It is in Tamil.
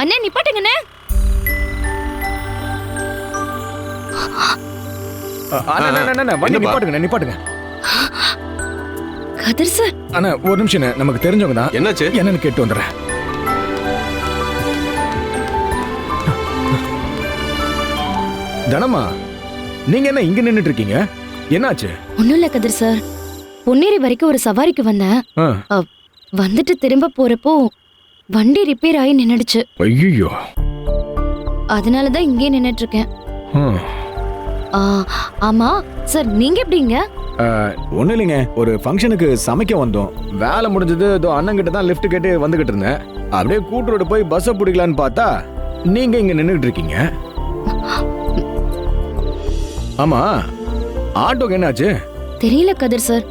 அண்ணே நிப்பாட்டுங்கண்ணே. வண்டி என்னப்பா? நிப்பாட்டுங்க நிப்பாட்டுங்க. கதிர் சார். அண்ணா ஒரு நிமிஷம் நமக்கு தெரிஞ்சவங்க தான். என்னாச்சு? என்னன்னு கேட்டு வந்துடுறேன். தனமா நீங்க என்ன இங்க நின்னுட்டு இருக்கீங்க என்னாச்சு? ஒண்ணும் இல்ல கதிர் சார். பொன்னேரி வரைக்கும் ஒரு சவாரிக்கு வந்தேன். வந்துட்டு திரும்ப போறப்போ வண்டி ரிப்பேர் ஆகி நின்னுடுச்சு. ஐயோ அதனாலதான் இங்கே நின்னுட்டு இருக்கேன் ஆ, ஆமா சார் நீங்க எப்படிங்க? ஒன்றும் இல்லைங்க. ஒரு ஃபங்க்ஷனுக்கு சமைக்க வந்தோம். வேலை முடிஞ்சது இதோ அண்ணங்கிட்ட தான் லிஃப்ட் கேட்டு வந்துகிட்டு இருந்தேன். அப்படியே கூட்டுரோடு போய் பஸ்ஸை பிடிக்கலான்னு பார்த்தா நீங்க இங்க நின்றுட்டு இருக்கீங்க. ஆமா. ஆட்டோக்கு என்னாச்சு? தெரியல கதிர் சார்